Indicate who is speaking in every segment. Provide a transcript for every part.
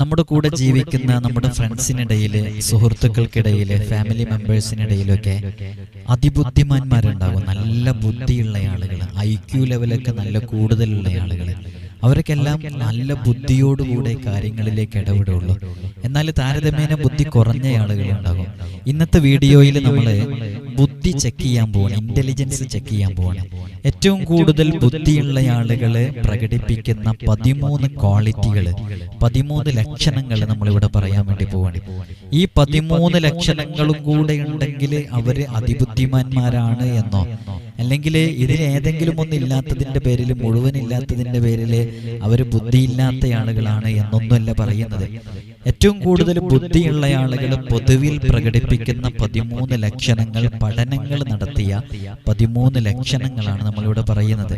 Speaker 1: നമ്മുടെ കൂടെ ജീവിക്കുന്ന നമ്മുടെ ഫ്രണ്ട്സിനിടയിൽ സുഹൃത്തുക്കൾക്കിടയിൽ ഫാമിലി മെമ്പേഴ്സിനിടയിലൊക്കെ അതിബുദ്ധിമാന്മാരുണ്ടാകും നല്ല ബുദ്ധിയുള്ള ആളുകൾ ഐ ക്യു ലെവലൊക്കെ നല്ല കൂടുതലുള്ള ആളുകൾ അവർക്കെല്ലാം നല്ല ബുദ്ധിയോടുകൂടെ കാര്യങ്ങളിലേക്ക് ഇടപെടുള്ളൂ. എന്നാൽ താരതമ്യേന ബുദ്ധി കുറഞ്ഞ ആളുകളുണ്ടാകും ഇന്നത്തെ വീഡിയോയിൽ നമ്മൾ ബുദ്ധി ചെക്ക് ചെയ്യാൻ പോവാണ് ഇന്റലിജൻസ് ചെക്ക് ചെയ്യാൻ പോവാണ്. ഏറ്റവും കൂടുതൽ ബുദ്ധിയുള്ള ആളുകൾ പ്രകടിപ്പിക്കുന്ന പതിമൂന്ന് ക്വാളിറ്റികൾ പതിമൂന്ന് ലക്ഷണങ്ങൾ നമ്മളിവിടെ പറയാൻ വേണ്ടി പോവാണ്. ഈ പതിമൂന്ന് ലക്ഷണങ്ങളും കൂടെ ഉണ്ടെങ്കിൽ അവർ അതിബുദ്ധിമാന്മാരാണ് എന്നോ അല്ലെങ്കിൽ ഇതിൽ ഏതെങ്കിലും ഒന്നും ഇല്ലാത്തതിന്റെ പേരിൽ മുഴുവൻ ഇല്ലാത്തതിന്റെ പേരിൽ അവർ ബുദ്ധിയില്ലാത്ത ആളുകളാണ് എന്നൊന്നുമല്ല പറയുന്നത്. ഏറ്റവും കൂടുതൽ ബുദ്ധിയുള്ള ആളുകൾ പൊതുവിൽ പ്രകടിപ്പിക്കുന്ന പതിമൂന്ന് ലക്ഷണങ്ങൾ പഠനങ്ങൾ നടത്തിയ പതിമൂന്ന് ലക്ഷണങ്ങളാണ് നമ്മളിവിടെ പറയുന്നത്.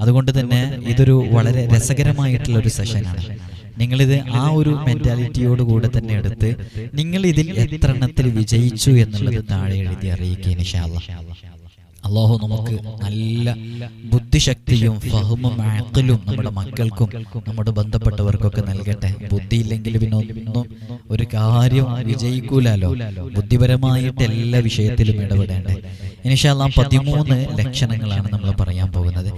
Speaker 1: അതുകൊണ്ട് തന്നെ ഇതൊരു വളരെ രസകരമായിട്ടുള്ള ഒരു സെഷനാണ് നിങ്ങളിത് ആ ഒരു മെന്റാലിറ്റിയോട് കൂടെ തന്നെ എടുത്ത് നിങ്ങൾ ഇതിൽ എത്ര എണ്ണത്തിൽ വിജയിച്ചു എന്നുള്ളത് താഴെ എഴുതി അറിയിക്കുക ഇൻഷാല്ലാ അള്ളാഹു നമുക്ക് നല്ല ബുദ്ധിശക്തിയും ഫഹമും ആക്കലും നമ്മുടെ മക്കൾക്കും നമ്മുടെ ബന്ധപ്പെട്ടവർക്കൊക്കെ നൽകട്ടെ. ബുദ്ധിയില്ലെങ്കിൽ പിന്നെ ഒന്നും ഒരു കാര്യം വിജയിക്കൂലല്ലോ ബുദ്ധിപരമായിട്ട് എല്ലാ വിഷയത്തിലും ഇടപെടേണ്ടേ ഇനിഷാല്ലാം പതിമൂന്ന് ലക്ഷണങ്ങളാണ് നമ്മൾ പറയാൻ പോകുന്നത്.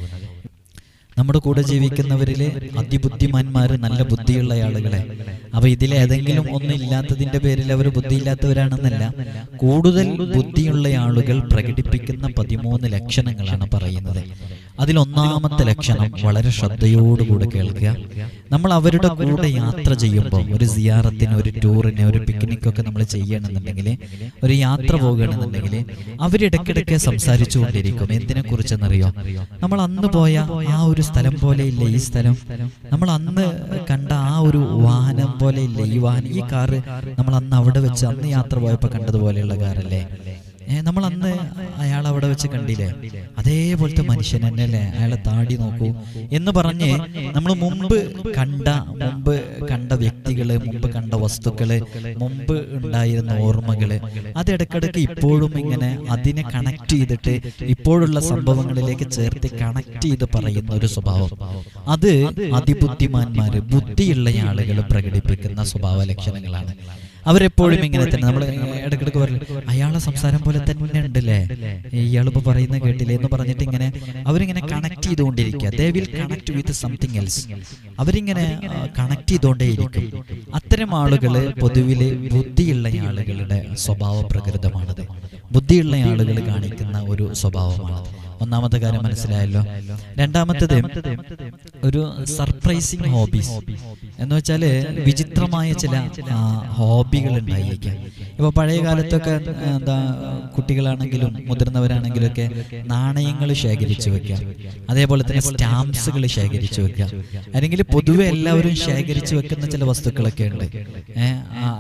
Speaker 1: നമ്മുടെ കൂടെ ജീവിക്കുന്നവരിലെ അതിബുദ്ധിമാന്മാർ നല്ല ബുദ്ധിയുള്ള ആളുകളെ. അപ്പൊ ഇതിൽ ഏതെങ്കിലും ഒന്നും ഇല്ലാത്തതിന്റെ പേരിൽ അവർ ബുദ്ധിയില്ലാത്തവരാണെന്നല്ല കൂടുതൽ ബുദ്ധിയുള്ള ആളുകൾ പ്രകടിപ്പിക്കുന്ന പതിമൂന്ന് ലക്ഷണങ്ങളാണ് പറയുന്നത്. അതിൽ ഒന്നാമത്തെ ലക്ഷണം വളരെ ശ്രദ്ധയോടുകൂടെ കേൾക്കുക. നമ്മൾ അവരുടെ കൂടെ യാത്ര ചെയ്യുമ്പോൾ ഒരു സിയാറത്തിന് ഒരു ടൂറിന് ഒരു പിക്നിക്കൊക്കെ നമ്മൾ ചെയ്യണമെന്നുണ്ടെങ്കിൽ ഒരു യാത്ര പോകുകയാണെന്നുണ്ടെങ്കിൽ അവരിടയ്ക്കിടയ്ക്ക് സംസാരിച്ചു കൊണ്ടിരിക്കും എന്തിനെ കുറിച്ചെന്നറിയോ നമ്മൾ അന്ന് പോയ ആ ഒരു സ്ഥലം പോലെ ഇല്ല ഈ സ്ഥലം. നമ്മൾ അന്ന് കണ്ട ആ ഒരു വാഹനം പോലെ ഇല്ല ഈ വാഹനം. ഈ കാറ് നമ്മൾ അന്ന് അവിടെ വെച്ച് അന്ന് യാത്ര പോയപ്പോൾ കണ്ടതുപോലെയുള്ള കാറല്ലേ? നമ്മൾ അന്ന് അയാൾ അവിടെ വെച്ച് കണ്ടില്ലേ? അതേപോലത്തെ മനുഷ്യൻ തന്നെ അല്ലേ അയാളെ താടി നോക്കൂ എന്ന് പറഞ്ഞ് നമ്മൾ മുമ്പ് കണ്ട മുമ്പ് കണ്ട വ്യക്തികൾ മുമ്പ് കണ്ട വസ്തുക്കൾ മുമ്പ് ഉണ്ടായിരുന്ന ഓർമ്മകൾ അത് ഇടക്കിടക്ക് ഇപ്പോഴും ഇങ്ങനെ അതിനെ കണക്ട് ചെയ്തിട്ട് ഇപ്പോഴുള്ള സംഭവങ്ങളിലേക്ക് ചേർത്ത് കണക്ട് ചെയ്ത് പറയുന്ന ഒരു സ്വഭാവം. അത് അതിബുദ്ധിമാന്മാര് ബുദ്ധിയുള്ള ആളുകൾ പ്രകടിപ്പിക്കുന്ന സ്വഭാവ ലക്ഷണങ്ങളാണ്. അവരെപ്പോഴും ഇങ്ങനെ തന്നെ. നമ്മൾ ഇടയ്ക്കിടയ്ക്ക് പറയില്ല അയാളെ സംസാരം പോലെ തന്നെ ഉണ്ടല്ലേ? ഇയാളിപ്പോ പറയുന്ന കേട്ടില്ലേ എന്ന് പറഞ്ഞിട്ട് ഇങ്ങനെ അവരിങ്ങനെ കണക്ട് ചെയ്തുകൊണ്ടിരിക്കുക. They will connect with something else അവരിങ്ങനെ കണക്ട് ചെയ്തുകൊണ്ടേയിരിക്കും. അത്തരം ആളുകൾ പൊതുവിൽ ബുദ്ധിയുള്ള ആളുകളുടെ സ്വഭാവ പ്രകൃതമാണത് ബുദ്ധിയുള്ള ആളുകൾ കാണിക്കുന്ന ഒരു സ്വഭാവമാണ്. ഒന്നാമത്തെ കാര്യം മനസ്സിലായല്ലോ. രണ്ടാമത്തത് ഒരു സർപ്രൈസിങ് ഹോബീസ് എന്ന് വെച്ചാൽ വിചിത്രമായ ചില ഹോബികൾ ഉണ്ടായിരിക്കാം ഇപ്പൊ പഴയ കാലത്തൊക്കെ എന്താ കുട്ടികളാണെങ്കിലും മുതിർന്നവരാണെങ്കിലും ഒക്കെ നാണയങ്ങൾ ശേഖരിച്ചു വെക്കാം അതേപോലെ തന്നെ സ്റ്റാമ്പ്സുകൾ ശേഖരിച്ചു വെക്കാം അല്ലെങ്കിൽ പൊതുവെ എല്ലാവരും ശേഖരിച്ചു വെക്കുന്ന ചില വസ്തുക്കളൊക്കെ ഉണ്ട്.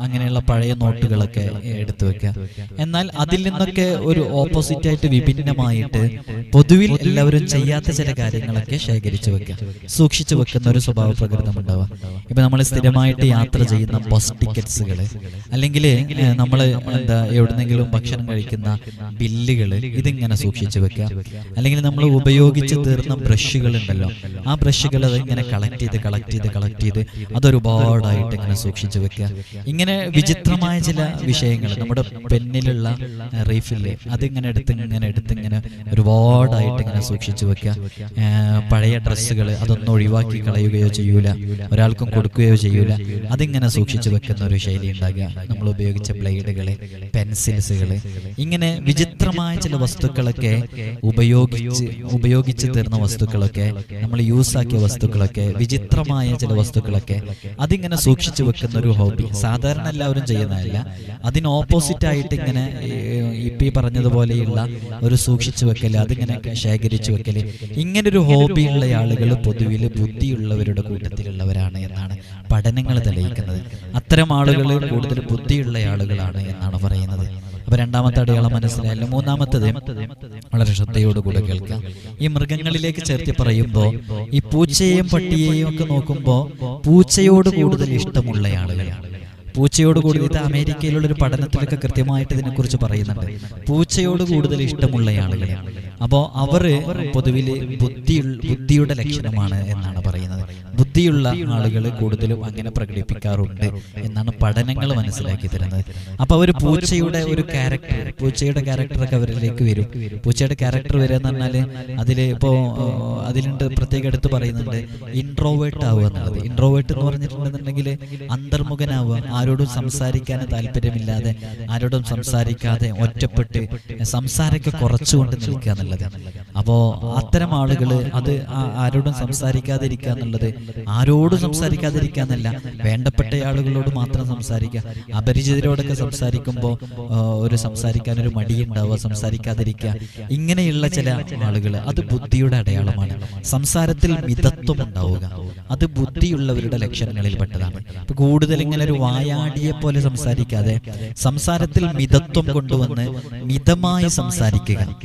Speaker 1: അങ്ങനെയുള്ള പഴയ നോട്ടുകളൊക്കെ എടുത്തു വെക്കാം എന്നാൽ അതിൽ നിന്നൊക്കെ ഒരു ഓപ്പോസിറ്റ് ആയിട്ട് വിഭിന്നമായിട്ട് പൊതുവിൽ എല്ലാവരും ചെയ്യാത്ത ചില കാര്യങ്ങളൊക്കെ ശേഖരിച്ചു വെക്കുക. സൂക്ഷിച്ചു വെക്കുന്ന ഒരു സ്വഭാവ പ്രകൃതം ഉണ്ടാവുക ഇപ്പൊ നമ്മൾ സ്ഥിരമായിട്ട് യാത്ര ചെയ്യുന്ന ബസ് ടിക്കറ്റ്സുകൾ അല്ലെങ്കിൽ നമ്മൾ എന്താ എവിടുന്നെങ്കിലും ഭക്ഷണം കഴിക്കുന്ന ബില്ലുകൾ ഇതിങ്ങനെ സൂക്ഷിച്ചു വെക്കുക. അല്ലെങ്കിൽ നമ്മൾ ഉപയോഗിച്ച് തീർന്ന ബ്രഷുകൾ ഉണ്ടല്ലോ ആ ബ്രഷുകൾ അത് ഇങ്ങനെ കളക്ട് ചെയ്ത് കളക്ട് ചെയ്ത് കളക്ട് ചെയ്ത് അതൊരുപാടായിട്ട് ഇങ്ങനെ സൂക്ഷിച്ചു വെക്കുക. ഇങ്ങനെ വിചിത്രമായ ചില വിഷയങ്ങൾ നമ്മുടെ പെന്നിലുള്ള റീഫില്ലേ അതിങ്ങനെ എടുത്ത് ഇങ്ങനെ എടുത്ത് ഇങ്ങനെ ഒരുപാടായിട്ട് ഇങ്ങനെ സൂക്ഷിച്ചു വെക്കുക. പഴയ ഡ്രസ്സുകൾ അതൊന്നും ഒഴിവാക്കി കളയുകയോ ചെയ്യൂല. ഒരാൾക്കും കൊടുക്കുകയോ ചെയ്യൂല. അതിങ്ങനെ സൂക്ഷിച്ചു വെക്കുന്ന ഒരു ശൈലി ഉണ്ടാകുക. നമ്മൾ ഉപയോഗിച്ച ബ്ലേഡുകൾ പെൻസിൽസുകൾ ഇങ്ങനെ വിചിത്രമായ ചില വസ്തുക്കളൊക്കെ ഉപയോഗിച്ച് ഉപയോഗിച്ച് തീർന്ന വസ്തുക്കളൊക്കെ നമ്മൾ യൂസ് ആക്കിയ വസ്തുക്കളൊക്കെ വിചിത്രമായ ചില വസ്തുക്കളൊക്കെ അതിങ്ങനെ സൂക്ഷിച്ചു വെക്കുന്ന ഒരു ഹോബി സാധാരണ എല്ലാവരും ചെയ്യുന്നതല്ല. അതിന് ഓപ്പോസിറ്റ് ആയിട്ട് ഇങ്ങനെ ഇപ്പി പറഞ്ഞതുപോലെയുള്ള ഒരു സൂക്ഷിച്ചു വെക്കൽ അതിങ്ങനെ ശേഖരിച്ചു ഇങ്ങനെ ഒരു ഹോബിയുള്ള ആളുകൾ പൊതുവിൽ ബുദ്ധിയുള്ളവരുടെ കൂട്ടത്തിലുള്ളവരാണ് എന്നാണ് പഠനങ്ങൾ തെളിയിക്കുന്നത്. അത്തരം ആളുകൾ കൂടുതൽ ബുദ്ധിയുള്ള ആളുകളാണ് എന്നാണ് പറയുന്നത്. അപ്പൊ രണ്ടാമത്തെ അടയാളം മനസ്സിലായല്ലോ മൂന്നാമത്തത് വളരെ ശ്രദ്ധയോടുകൂടെ കേൾക്കാം. ഈ മൃഗങ്ങളിലേക്ക് ചേർത്തി പറയുമ്പോൾ ഈ പൂച്ചയെയും പട്ടിയെയും ഒക്കെ നോക്കുമ്പോൾ പൂച്ചയോട് കൂടുതൽ ഇഷ്ടമുള്ള ആളുകളാണ് പൂച്ചയോട് കൂടുതൽ ഇത് അമേരിക്കയിലുള്ള ഒരു പഠനത്തിലൊക്കെ കൃത്യമായിട്ട് ഇതിനെക്കുറിച്ച് പറയുന്നുണ്ട്. പൂച്ചയോട് കൂടുതൽ ഇഷ്ടമുള്ള ആളുകളാണ് അപ്പോൾ അവർ പൊതുവിൽ ബുദ്ധി ബുദ്ധിയുടെ ലക്ഷണമാണ് എന്നാണ് പറയുന്നത്. ബുദ്ധിയുള്ള ആളുകൾ കൂടുതലും അങ്ങനെ പ്രകടിപ്പിക്കാറുണ്ട് എന്നാണ് പഠനങ്ങൾ മനസ്സിലാക്കി തരുന്നത്. അപ്പൊ അവർ പൂച്ചയുടെ ഒരു ക്യാരക്ടർ പൂച്ചയുടെ ക്യാരക്ടറൊക്കെ അവരിലേക്ക് വരും. പൂച്ചയുടെ ക്യാരക്ടർ വരിക എന്ന് പറഞ്ഞാൽ അതിൽ ഇപ്പോ അതിലുണ്ട് പ്രത്യേക എടുത്ത് പറയുന്നുണ്ട് ഇൻട്രോവേർട്ട് ആവുക എന്നുള്ളത്. ഇൻട്രോവേർട്ട് എന്ന് പറഞ്ഞിട്ടുണ്ടെന്നുണ്ടെങ്കിൽ അന്തർമുഖനാവുക ആരോടും സംസാരിക്കാൻ താല്പര്യമില്ലാതെ ആരോടും സംസാരിക്കാതെ ഒറ്റപ്പെട്ട് സംസാരമൊക്കെ കുറച്ചുകൊണ്ട് നിൽക്കുക എന്നുള്ളത്. അപ്പോ അത്തരം ആളുകൾ അത് ആരോടും സംസാരിക്കാതിരിക്കുക എന്നുള്ളത് ആരോടും സംസാരിക്കാതിരിക്കാന്നല്ല വേണ്ടപ്പെട്ട ആളുകളോട് മാത്രം സംസാരിക്കുക. അപരിചിതരോടൊക്കെ സംസാരിക്കുമ്പോൾ ഒരു സംസാരിക്കാൻ ഒരു മടിയുണ്ടാവുക സംസാരിക്കാതിരിക്കുക. ഇങ്ങനെയുള്ള ചില ആളുകൾ അത് ബുദ്ധിയുടെ അടയാളമാണ്. സംസാരത്തിൽ മിതത്വം ഉണ്ടാവുക അത് ബുദ്ധിയുള്ളവരുടെ ലക്ഷണങ്ങളിൽ പെട്ടതാണ്. ഇപ്പൊ കൂടുതൽ ഇങ്ങനെ ഒരു വായാടിയെ പോലെ സംസാരിക്കാതെ സംസാരത്തിൽ മിതത്വം കൊണ്ടുവന്ന് മിതമായി സംസാരിക്കുക.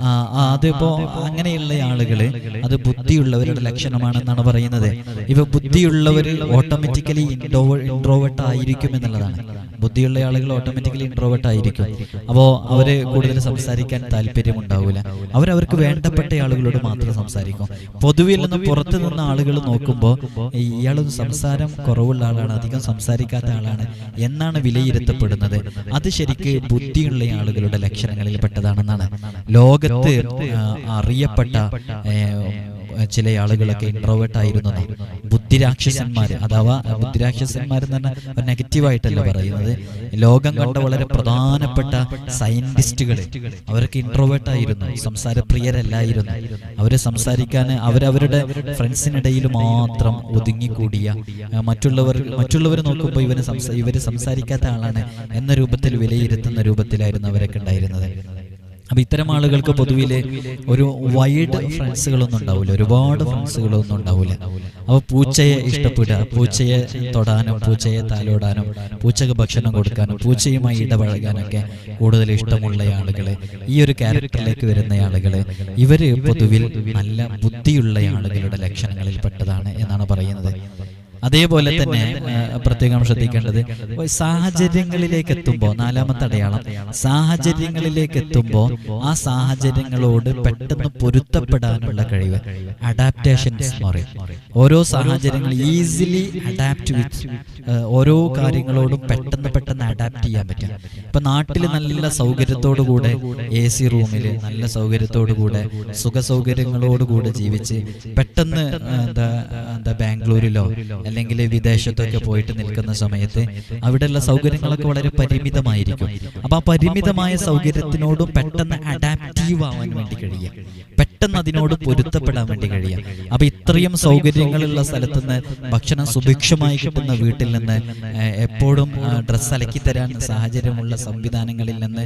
Speaker 1: ആ, ആ, അതിപ്പോ അങ്ങനെയുള്ള ആളുകൾ അത് ബുദ്ധിയുള്ളവരുടെ ലക്ഷണമാണെന്നാണ് പറയുന്നത്. ഇവ ബുദ്ധിയുള്ളവർ ഓട്ടോമാറ്റിക്കലി ഇൻട്രോവ ഇൻട്രോവേർട്ട് ആയിരിക്കും എന്നുള്ളതാണ്. ബുദ്ധിയുള്ള ആളുകൾ ഓട്ടോമാറ്റിക്കലി ഇൻട്രോവേർട്ട് ആയിരിക്കും. അപ്പോൾ അവർ കൂടുതൽ സംസാരിക്കാൻ താല്പര്യം ഉണ്ടാവില്ല അവരവർക്ക് വേണ്ടപ്പെട്ട ആളുകളോട് മാത്രം സംസാരിക്കും. പൊതുവിൽ നിന്ന് പുറത്തു നിന്ന ആളുകൾ നോക്കുമ്പോൾ ഇയാളൊരു സംസാരം കുറവുള്ള ആളാണ് അധികം സംസാരിക്കാത്ത ആളാണ് എന്നാണ് വിലയിരുത്തപ്പെടുന്നത്. അത് ശരിക്ക് ബുദ്ധിയുള്ള ആളുകളുടെ ലക്ഷണങ്ങളിൽ പെട്ടതാണെന്നാണ് ലോകത്ത് അറിയപ്പെട്ട ചില ആളുകളൊക്കെ ഇൻട്രോവേർട്ട് ആയിരുന്നു ബുദ്ധിരാക്ഷസന്മാർ അഥവാ ബുദ്ധിരാക്ഷസന്മാർ എന്ന് പറഞ്ഞാൽ നെഗറ്റീവായിട്ടല്ല പറയുന്നത്. ലോകം കണ്ട വളരെ പ്രധാനപ്പെട്ട സയന്റിസ്റ്റുകൾ അവരൊക്കെ ഇൻട്രോവേർട്ട് ആയിരുന്നു സംസാരപ്രിയരല്ലായിരുന്നു. അവരെ സംസാരിക്കാൻ അവരവരുടെ ഫ്രണ്ട്സിനിടയിൽ മാത്രം ഒതുങ്ങിക്കൂടിയ മറ്റുള്ളവർ മറ്റുള്ളവർ നോക്കുമ്പോൾ ഇവന് ഇവർ സംസാരിക്കാത്ത ആളാണ് എന്ന രൂപത്തിൽ വിലയിരുത്തുന്ന രൂപത്തിലായിരുന്നു അവരൊക്കെ ഉണ്ടായിരുന്നത്. അപ്പൊ ഇത്തരം ആളുകൾക്ക് പൊതുവിൽ ഒരു വൈഡ് ഫ്രണ്ട്സുകളൊന്നും ഉണ്ടാവില്ല ഒരുപാട് ഫ്രണ്ട്സുകളൊന്നും ഉണ്ടാവില്ല അപ്പൊ പൂച്ചയെ ഇഷ്ടപ്പെടുക പൂച്ചയെ തൊടാനും പൂച്ചയെ താലോടാനും പൂച്ചക്ക് ഭക്ഷണം കൊടുക്കാനും പൂച്ചയുമായി ഇടപഴകാനൊക്കെ കൂടുതൽ ഇഷ്ടമുള്ള ആളുകൾ ഈ ഒരു ക്യാരക്ടറിലേക്ക് വരുന്ന ആളുകൾ ഇവർ പൊതുവിൽ നല്ല ബുദ്ധിയുള്ള ആളുകളുടെ ലക്ഷണങ്ങളിൽ പെട്ടതാണ് എന്നാണ് പറയുന്നത്. അതേപോലെ തന്നെ പ്രത്യേകം ശ്രദ്ധിക്കേണ്ടത് സാഹചര്യങ്ങളിലേക്ക് എത്തുമ്പോൾ നാലാമത്തെ അടയാളം. സാഹചര്യങ്ങളിലേക്ക് എത്തുമ്പോൾ ആ സാഹചര്യങ്ങളോട് പെട്ടെന്ന് പൊരുത്തപ്പെടാനുള്ള കഴിവ്. അഡാപ്റ്റേഷൻ പറയും ഓരോ സാഹചര്യങ്ങൾ ഈസിലി അഡാപ്റ്റ് വിത്ത് ഓരോ കാര്യങ്ങളോടും പെട്ടെന്ന് പെട്ടെന്ന് അഡാപ്റ്റ് ചെയ്യാൻ പറ്റും ഇപ്പൊ നാട്ടിൽ നല്ല സൗകര്യത്തോടു കൂടെ എ സി റൂമിൽ നല്ല സൗകര്യത്തോടു കൂടെ സുഖ സൗകര്യങ്ങളോടുകൂടെ ജീവിച്ച് പെട്ടെന്ന് എന്താ എന്താ ബാംഗ്ലൂരിലോ അല്ലെങ്കിൽ വിദേശത്തൊക്കെ പോയിട്ട് നിൽക്കുന്ന സമയത്ത് അവിടെയുള്ള സൗകര്യങ്ങളൊക്കെ വളരെ പരിമിതമായിരിക്കും. അപ്പൊ ആ പരിമിതമായ സൗകര്യത്തിനോടും പെട്ടെന്ന് അഡാപ്റ്റീവ് ആവാൻ വേണ്ടി കഴിയുക. പെട്ടെന്ന് അതിനോട് പൊരുത്തപ്പെടാൻ വേണ്ടി കഴിയാം. അപ്പൊ ഇത്രയും സൗകര്യങ്ങളുള്ള സ്ഥലത്ത് നിന്ന് ഭക്ഷണം സുഭിക്ഷമായി കിട്ടുന്ന വീട്ടിൽ നിന്ന് എപ്പോഴും ഡ്രസ്സ് അലക്കി തരാൻ സാഹചര്യമുള്ള സംവിധാനങ്ങളിൽ നിന്ന്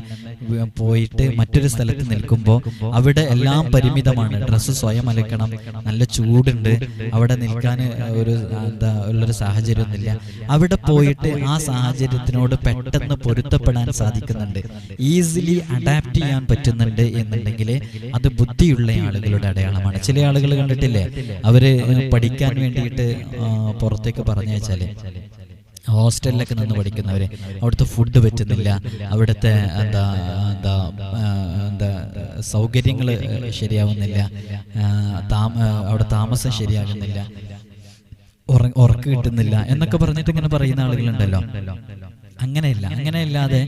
Speaker 1: പോയിട്ട് മറ്റൊരു സ്ഥലത്ത് നിൽക്കുമ്പോൾ അവിടെ എല്ലാം പരിമിതമാണ്. ഡ്രസ്സ് സ്വയം അലക്കണം. നല്ല ചൂടുണ്ട്. അവിടെ നിൽക്കാൻ ഒരു എന്താ ഉള്ളൊരു സാഹചര്യമൊന്നുമില്ല. അവിടെ പോയിട്ട് ആ സാഹചര്യത്തിനോട് പെട്ടെന്ന് പൊരുത്തപ്പെടാൻ സാധിക്കുന്നുണ്ട്. ഈസിലി അഡാപ്റ്റ് ചെയ്യാൻ പറ്റുന്നുണ്ട് എന്നുണ്ടെങ്കിൽ അത് ബുദ്ധിയുള്ള ആളുകളുടെ അടയാളമാണ്. ചില ആളുകൾ കണ്ടിട്ടില്ലേ? അവർ പഠിക്കാൻ വേണ്ടിയിട്ട് പുറത്തേക്ക് പറഞ്ഞയച്ചാൽ. ഹോസ്റ്റലിലൊക്കെ നിന്ന് പഠിക്കുന്നവര് അവിടുത്തെ ഫുഡ് പറ്റുന്നില്ല. അവിടുത്തെ എന്താ എന്താ എന്താ സൗകര്യങ്ങൾ ശരിയാവുന്നില്ല. താമ അവിടെ താമസം ശരിയാകുന്നില്ല. ഉറക്ക് കിട്ടുന്നില്ല എന്നൊക്കെ പറഞ്ഞിട്ട് ഇങ്ങനെ പറയുന്ന ആളുകളുണ്ടല്ലോ. അങ്ങനെയല്ല അങ്ങനെയല്ലാതെ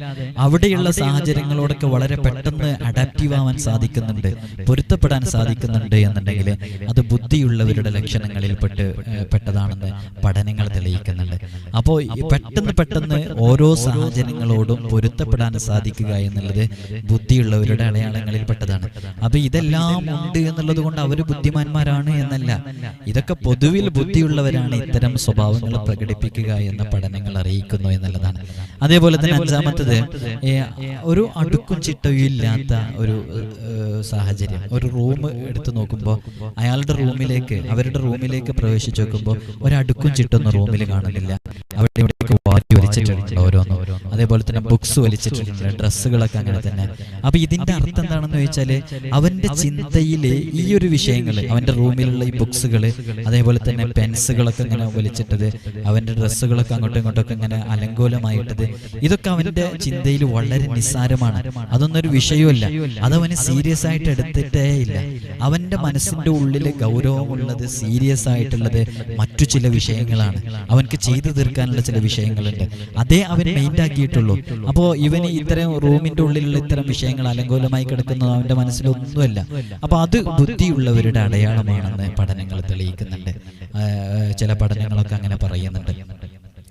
Speaker 1: അവിടെയുള്ള സാഹചര്യങ്ങളോടൊക്കെ വളരെ പെട്ടെന്ന് അഡാപ്റ്റീവ് ആവാൻ സാധിക്കുന്നുണ്ട് പൊരുത്തപ്പെടാൻ സാധിക്കുന്നുണ്ട് എന്നുണ്ടെങ്കിൽ അത് ബുദ്ധിയുള്ളവരുടെ ലക്ഷണങ്ങളിൽ പെട്ട് പെട്ടതാണെന്ന് പഠനങ്ങൾ തെളിയിക്കുന്നുണ്ട്. അപ്പോൾ പെട്ടെന്ന് പെട്ടെന്ന് ഓരോ സാഹചര്യങ്ങളോടും പൊരുത്തപ്പെടാൻ സാധിക്കുക എന്നുള്ളത് ബുദ്ധിയുള്ളവരുടെ അടയാളങ്ങളിൽ പെട്ടതാണ്. അപ്പൊ ഇതെല്ലാം ഉണ്ട് എന്നുള്ളത് കൊണ്ട് അവർ ബുദ്ധിമാന്മാരാണ് എന്നല്ല. ഇതൊക്കെ പൊതുവിൽ ബുദ്ധിയുള്ളവരാണ് ഇത്തരം സ്വഭാവങ്ങൾ പ്രകടിപ്പിക്കുക എന്ന പഠനങ്ങൾ അറിയിക്കുന്നു എന്നുള്ളതാണ്. അതേപോലെ തന്നെ അഞ്ചാമത്തത് ഒരു അടുക്കും ചിട്ടയും ഇല്ലാത്ത ഒരു സാഹചര്യം. ഒരു റൂം എടുത്തു നോക്കുമ്പോൾ അയാളുടെ റൂമിലേക്ക് അവരുടെ റൂമിലേക്ക് പ്രവേശിച്ചു നോക്കുമ്പോൾ ഒരടുക്കും ചിട്ടൊന്നും റൂമിൽ കാണുന്നില്ല. അവിടെ ഇവിടേക്ക് വാരി വലിച്ചിട്ടുണ്ട്. ഓരോന്നും. അതേപോലെ തന്നെ ബുക്സ് വലിച്ചിട്ടുണ്ട് ഡ്രസ്സുകളൊക്കെ അങ്ങനെ തന്നെ. അപ്പൊ ഇതിന്റെ അർത്ഥം എന്താണെന്ന് ചോദിച്ചാൽ അവന്റെ ചിന്തയിലെ ഈ ഒരു വിഷയങ്ങൾ അവന്റെ റൂമിലുള്ള ഈ ബുക്സുകൾ അതേപോലെ തന്നെ പെൻസുകളൊക്കെ ഇങ്ങനെ വലിച്ചിട്ടത് അവന്റെ ഡ്രസ്സുകളൊക്കെ അങ്ങോട്ടും ഇങ്ങോട്ടൊക്കെ ഇങ്ങനെ അലങ്കോലമായിട്ടത്. ഇതൊക്കെ അവന്റെ ചിന്തയിൽ വളരെ നിസ്സാരമാണ്. അതൊന്നൊരു വിഷയമല്ല അതവന് സീരിയസ് ആയിട്ട് എടുത്തിട്ടേ ഇല്ല. അവന്റെ മനസ്സിന്റെ ഉള്ളിൽ ഗൗരവമുള്ളത് സീരിയസ് ആയിട്ടുള്ളത് മറ്റു ചില വിഷയങ്ങളാണ്. അവനക്ക് ചെയ്തു തീർക്കാനുള്ള ചില വിഷയങ്ങളുണ്ട്. അതേ അവൻ മെയിന്റ് ആക്കിയിട്ടുള്ളൂ അപ്പോൾ ഇവന് ഇത്തരം റൂമിന്റെ ഉള്ളിലുള്ള ഇത്തരം വിഷയങ്ങൾ അലങ്കോലമായി കിടക്കുന്നത് അവന്റെ മനസ്സിലൊന്നുമല്ല അപ്പൊ അത് ബുദ്ധിയുള്ളവരുടെ അടയാളമാണെന്ന് പഠനങ്ങൾ തെളിയിക്കുന്നുണ്ട്. ചില പഠനങ്ങളൊക്കെ അങ്ങനെ പറയുന്നുണ്ട്.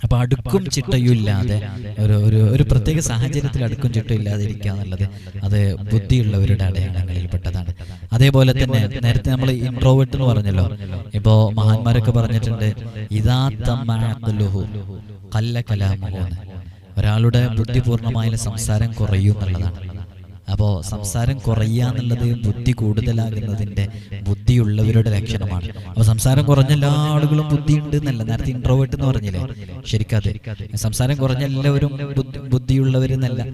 Speaker 1: അപ്പൊ അടുക്കും ചിട്ടയും ഇല്ലാതെ ഒരു ഒരു ഒരു പ്രത്യേക സാഹചര്യത്തിൽ അടുക്കും ചിട്ടയും ഇല്ലാതെ ഇരിക്കുക എന്നുള്ളത് അത് ബുദ്ധിയുള്ളവരുടെ അടയാളങ്ങളിൽ പെട്ടതാണ് അതേപോലെ തന്നെ നേരത്തെ നമ്മൾ ഇൻട്രോവേർട്ട് എന്ന് പറഞ്ഞല്ലോ. ഇപ്പോ മഹാന്മാരൊക്കെ പറഞ്ഞിട്ടുണ്ട് ഇതാ തമ്മഅഖ്ലുഹു ഖല്ല കലാമുഹു ഒരാളുടെ ബുദ്ധിപൂർണമായ സംസാരം കുറയും എന്നുള്ളതാണ്. അപ്പോ സംസാരം കുറയുക എന്നുള്ളത് ബുദ്ധി കൂടുതലാകുന്നതിന്റെ ബുദ്ധിയുള്ളവരുടെ ലക്ഷണമാണ്. അപ്പോൾ സംസാരം കുറഞ്ഞ എല്ലാ ആളുകളും ബുദ്ധി ഉണ്ട് എന്നല്ല നേരത്തെ ഇൻട്രോവേർട്ട് എന്ന് പറഞ്ഞില്ലേ? ശരിക്കതെ. സംസാരം കുറഞ്ഞ എല്ലാവരും ബുദ്ധി- ബുദ്ധിയുള്ളവരെന്നല്ല.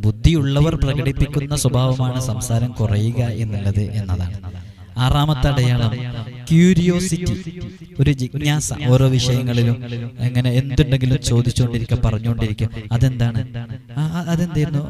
Speaker 1: ബുദ്ധിയുള്ളവർ പ്രകടിപ്പിക്കുന്ന സ്വഭാവമാണ് സംസാരം കുറയുക എന്നുള്ളത് എന്നതാണ്. ആറാമത്തെ അടയാളം. ക്യൂരിയോസിറ്റി ഒരു ജിജ്ഞാസ ഓരോ വിഷയങ്ങളിലും എങ്ങനെ എന്തുണ്ടെങ്കിലും ചോദിച്ചുകൊണ്ടിരിക്കുക പറഞ്ഞുകൊണ്ടിരിക്കുക. അതെന്താണ്? അതെന്തായിരുന്നു?